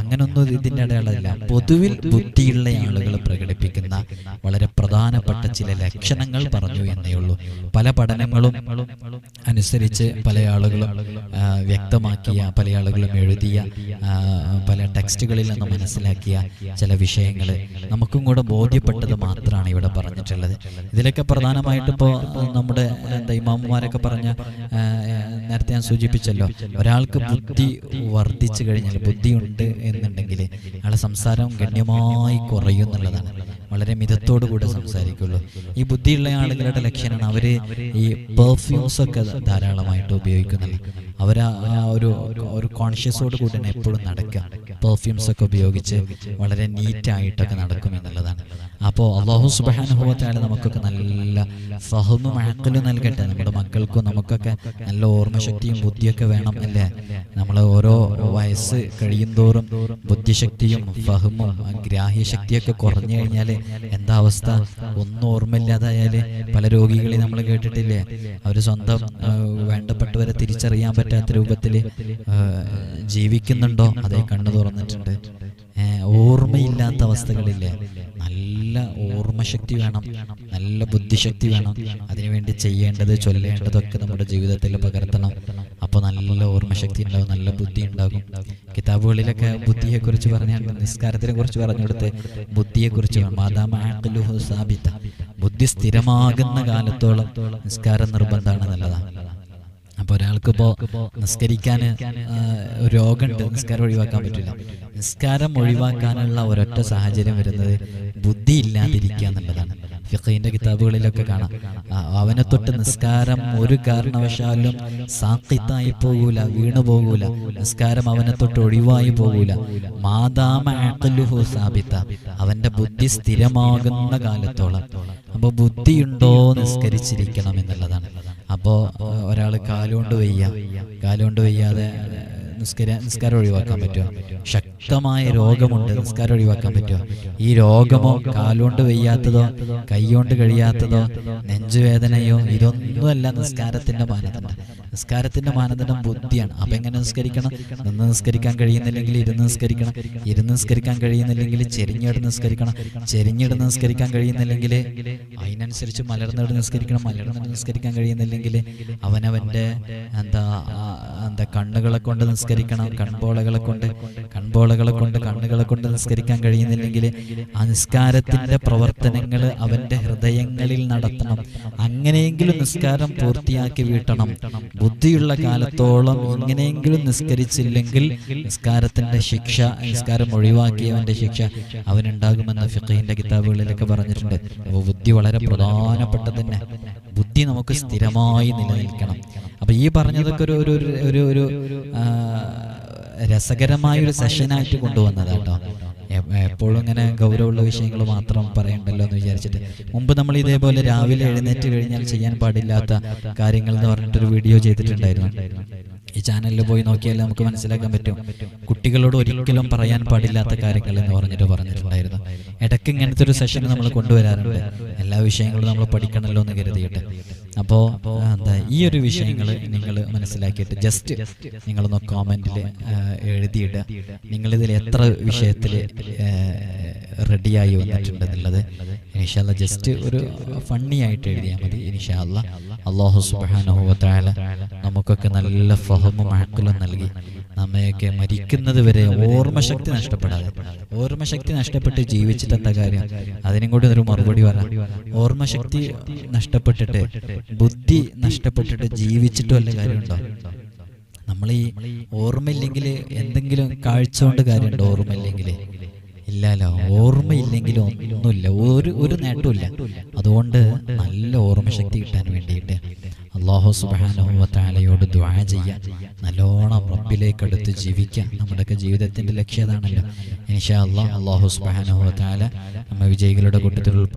Speaker 1: അങ്ങനൊന്നും ഇതിന്റെ അടയാളമില്ല. പൊതുവിൽ ബുദ്ധിയുള്ള ആളുകൾ പ്രകടിപ്പിക്കുന്ന വളരെ പ്രധാനപ്പെട്ട ചില ലക്ഷണങ്ങൾ പറഞ്ഞു എന്നേ ഉള്ളൂ. പല പഠനങ്ങളും അനുസരിച്ച് പല ആളുകളും വ്യക്തമാക്കിയ പല ആളുകളും എഴുതിയ പല ടെക്സ്റ്റുകളിൽ നിന്ന് മനസ്സിലാക്കിയ ചില വിഷയങ്ങൾ നമുക്കും കൂടെ ബോധ്യപ്പെട്ടത് മാത്രമാണ് ഇവിടെ പറഞ്ഞിട്ടുള്ളത്. ഇതിലൊക്കെ പ്രധാനമായിട്ട് ഇപ്പോൾ നമ്മുടെ എന്താ പറഞ്ഞ നേരത്തെ ഞാൻ സൂചിപ്പിച്ചല്ലോ ഒരാൾക്ക് ബുദ്ധി വർദ്ധിച്ചു കഴിഞ്ഞാൽ ബുദ്ധിയുണ്ട് എന്നുണ്ടെങ്കിൽ അയാളെ സംസാരം ഗണ്യമായി കുറയും എന്നുള്ളതാണ്. വളരെ മിതത്തോടു കൂടെ സംസാരിക്കുള്ളൂ. ഈ ബുദ്ധിയുള്ള ആളുകളുടെ ലക്ഷണമാണ് അവർ ഈ പെർഫ്യൂംസ് ഒക്കെ ധാരാളമായിട്ട് ഉപയോഗിക്കുന്നില്ല അവർ ഒരു ഒരു കോൺഷ്യസോട് കൂടി തന്നെ എപ്പോഴും നടക്കുക. പെർഫ്യൂംസ് ഒക്കെ ഉപയോഗിച്ച് വളരെ നീറ്റായിട്ടൊക്കെ നടക്കും എന്നുള്ളതാണ്. അപ്പോൾ അള്ളാഹു സുബാനുഭവത്തായ നമുക്കൊക്കെ നല്ല ഫഹമും മഴക്കലും നൽകട്ടെ. നമ്മുടെ മക്കൾക്കും നമുക്കൊക്കെ നല്ല ഓർമ്മശക്തിയും ബുദ്ധിയൊക്കെ വേണം അല്ലേ? നമ്മൾ ഓരോ വയസ്സ് കഴിയുന്തോറും ബുദ്ധിശക്തിയും ഫഹമും ഗ്രാഹ്യശക്തിയൊക്കെ കുറഞ്ഞു കഴിഞ്ഞാൽ എന്താ അവസ്ഥ? ഒന്നും ഓർമ്മയില്ലാതായാൽ പല രോഗികളെ നമ്മൾ കേട്ടിട്ടില്ലേ? അവർ സ്വന്തം വേണ്ടപ്പെട്ടവരെ തിരിച്ചറിയാൻ പറ്റാത്ത രൂപത്തിൽ ജീവിക്കുന്നുണ്ടോ? അതേ കണ്ണു തുറന്നിട്ടുണ്ട്. ഓർമ്മയില്ലാത്ത അവസ്ഥകളില്ലേ? നല്ല ഓർമ്മശക്തി വേണം നല്ല ബുദ്ധിശക്തി വേണം. അതിനുവേണ്ടി ചെയ്യേണ്ടത് ചൊല്ലേണ്ടതൊക്കെ നമ്മുടെ ജീവിതത്തിൽ പകർത്തണം. അപ്പോൾ നല്ല ഓർമ്മശക്തി ഉണ്ടാകും നല്ല ബുദ്ധി ഉണ്ടാകും. കിതാബുകളിലൊക്കെ ബുദ്ധിയെ കുറിച്ച് പറഞ്ഞാൽ നിസ്കാരത്തിനെ കുറിച്ച് പറഞ്ഞു ബുദ്ധിയെ കുറിച്ച് മാതാമ ആഖിലുഹു സാബിത. ബുദ്ധി സ്ഥിരമാകുന്ന കാലത്തോളം നിസ്കാരം നിർബന്ധമാണ് നല്ലതാണ്. അപ്പൊ ഒരാൾക്കിപ്പോ നിസ്കരിക്കാൻ രോഗമുണ്ട്. നിസ്കാരം ഒഴിവാക്കാൻ പറ്റില്ല. നിസ്കാരം ഒഴിവാക്കാനുള്ള ഒരൊറ്റ സാഹചര്യം വരുന്നത് ബുദ്ധി ഇല്ലാതിരിക്കുക എന്നുള്ളതാണ്. ഫിഖീന്റെ കിതാബുകളിലൊക്കെ കാണാം. അവനെ തൊട്ട് നിസ്കാരം ഒരു കാരണവശാലും സാക്കിത്തായി പോകൂല വീണു പോകൂല. നിസ്കാരം അവനെ തൊട്ട് ഒഴിവായി പോകൂല. മാതാമ അഖ്ലുഹു സാബിത്ത അവന്റെ ബുദ്ധി സ്ഥിരമാകുന്ന കാലത്തോളം. അപ്പൊ ബുദ്ധിയുണ്ടോ നിസ്കരിച്ചിരിക്കണം എന്നുള്ളതാണ്. അപ്പോൾ ഒരാൾ കാലുകൊണ്ട് വയ്യ. കാലുകൊണ്ട് വയ്യാതെ നിസ്കര നിസ്കാരം ഒഴിവാക്കാൻ പറ്റുമോ? ശക്തമായ രോഗമുണ്ട്. നിസ്കാരം ഒഴിവാക്കാൻ പറ്റുമോ? ഈ രോഗമോ കാലുകൊണ്ട് വയ്യാത്തതോ കൈകൊണ്ട് കഴിയാത്തതോ നെഞ്ചുവേദനയോ ഇതൊന്നുമല്ല നിസ്കാരത്തിന്റെ മാനദണ്ഡം. നിസ്കാരത്തിന്റെ മാനദണ്ഡം ബുദ്ധിയാണ്. അപ്പൊ എങ്ങനെ നിസ്കരിക്കണം? നിന്ന് നിസ്കരിക്കാൻ കഴിയുന്നില്ലെങ്കിൽ ഇരുന്ന് നിസ്കരിക്കണം. ഇരുന്ന് നിസ്കരിക്കാൻ കഴിയുന്നില്ലെങ്കിൽ ചെരിഞ്ഞിടന്ന് നിസ്കരിക്കണം. ചെരിഞ്ഞിടന്ന് നിസ്കരിക്കാൻ കഴിയുന്നില്ലെങ്കിൽ അതിനനുസരിച്ച് മലർന്നിടന്ന് നിസ്കരിക്കണം. മലർന്നിട്ട് നിസ്കരിക്കാൻ കഴിയുന്നില്ലെങ്കിൽ അവനവന്റെ എന്താ എന്താ കണ്ണുകളെ കൊണ്ട് നിസ്കരിക്കണം കൺപോളകളെ കൊണ്ട് കൺപോളകളെ കൊണ്ട് കണ്ണുകളെ കൊണ്ട് നിസ്കരിക്കാൻ കഴിയുന്നില്ലെങ്കിൽ ആ നിസ്കാരത്തിന്റെ പ്രവർത്തനങ്ങൾ അവന്റെ ഹൃദയങ്ങളിൽ നടത്തണം. അങ്ങനെയെങ്കിലും നിസ്കാരം പൂർത്തിയാക്കി വീട്ടണം. ബുദ്ധിയുള്ള കാലത്തോളം എങ്ങനെയെങ്കിലും നിസ്കരിച്ചില്ലെങ്കിൽ നിസ്കാരത്തിന്റെ ശിക്ഷ നിസ്കാരം ഒഴിവാക്കിയവന്റെ ശിക്ഷ അവനുണ്ടാകുമെന്ന് ഫിഖഹിന്റെ കിതാബുകളിലൊക്കെ പറഞ്ഞിട്ടുണ്ട്. അപ്പോൾ ബുദ്ധി വളരെ പ്രധാനപ്പെട്ട തന്നെ. ബുദ്ധി നമുക്ക് സ്ഥിരമായി നിലനിൽക്കണം. അപ്പൊ ഈ പറഞ്ഞതൊക്കെ ഒരു ഒരു ഒരു ഒരു ആ, രസകരമായ ഒരു സെഷനായിട്ട് കൊണ്ടുവന്നത് കേട്ടോ എപ്പോഴും ഇങ്ങനെ ഗൗരവമുള്ള വിഷയങ്ങൾ മാത്രം പറയണ്ടല്ലോ എന്ന് വിചാരിച്ചിട്ട്. മുമ്പ് നമ്മൾ ഇതേപോലെ രാവിലെ എഴുന്നേറ്റ് കഴിഞ്ഞാൽ ചെയ്യാൻ പാടില്ലാത്ത കാര്യങ്ങൾ എന്ന് പറഞ്ഞിട്ടൊരു വീഡിയോ ചെയ്തിട്ടുണ്ടായിരുന്നു. ഈ ചാനലിൽ പോയി നോക്കിയാൽ നമുക്ക് മനസ്സിലാക്കാൻ പറ്റും. കുട്ടികളോട് ഒരിക്കലും പറയാൻ പാടില്ലാത്ത കാര്യങ്ങൾ എന്ന് പറഞ്ഞിട്ട് പറഞ്ഞിട്ടുണ്ടായിരുന്നു. ഇടയ്ക്ക് ഇങ്ങനത്തെ ഒരു സെഷൻ നമ്മൾ കൊണ്ടുവരാറുണ്ട്. എല്ലാ വിഷയങ്ങളും നമ്മൾ പഠിക്കണമല്ലോ എന്ന് കരുതിയിട്ട്. അപ്പോൾ എന്താ ഈ ഒരു വിഷയങ്ങൾ നിങ്ങൾ മനസ്സിലാക്കിയിട്ട് ജസ്റ്റ് നിങ്ങളൊന്ന് കോമന്റിൽ എഴുതിയിട്ട് നിങ്ങളിതിൽ എത്ര വിഷയത്തിൽ റെഡിയായി വന്നിട്ടുണ്ട് എന്നുള്ളത് ഇൻഷാല്ല ജസ്റ്റ് ഒരു ഫണ്ണി ആയിട്ട് എഴുതിയാൽ മതി. ഇൻഷാല്ല അള്ളാഹു സുബാനുഭവത്തായ നമുക്കൊക്കെ നല്ല ഫഹമും അഴക്കലും നൽകി. നമ്മയൊക്കെ മരിക്കുന്നത് വരെ ഓർമ്മശക്തി നഷ്ടപ്പെടാതെ. ഓർമ്മശക്തി നഷ്ടപ്പെട്ട് ജീവിച്ചിട്ട് എന്താ കാര്യം? അതിനും കൂടി ഒരു മറുപടി പറയാം ഓർമ്മശക്തി നഷ്ടപ്പെട്ടിട്ട് ബുദ്ധി നഷ്ടപ്പെട്ടിട്ട് ജീവിച്ചിട്ട് വല്ല കാര്യമുണ്ടോ? നമ്മൾ ഈ ഓർമ്മയില്ലെങ്കിൽ എന്തെങ്കിലും കാഴ്ച കൊണ്ട് കാര്യമുണ്ടോ ഓർമ്മയില്ലെങ്കിൽ? ഇല്ലല്ലോ ഓർമ്മയില്ലെങ്കിലും ഒന്നുമില്ല. ഒരു ഒരു നേട്ടമില്ല അതുകൊണ്ട് നല്ല ഓർമ്മശക്തി കിട്ടാൻ വേണ്ടിയിട്ട് അള്ളാഹു സുബാനുഭവത്താലയോട് ദ്വാ ചെയ്യാൻ നല്ലോണം റബ്ബിലേക്ക് അടുത്ത് ജീവിക്കാൻ നമ്മുടെയൊക്കെ ജീവിതത്തിന്റെ ലക്ഷ്യതാണല്ലോ ഇൻഷാ അള്ളാഹ് അള്ളാഹു സുബാനുഭവത്താല നമ്മ വിജയികളുടെ കൂട്ടത്തിൽ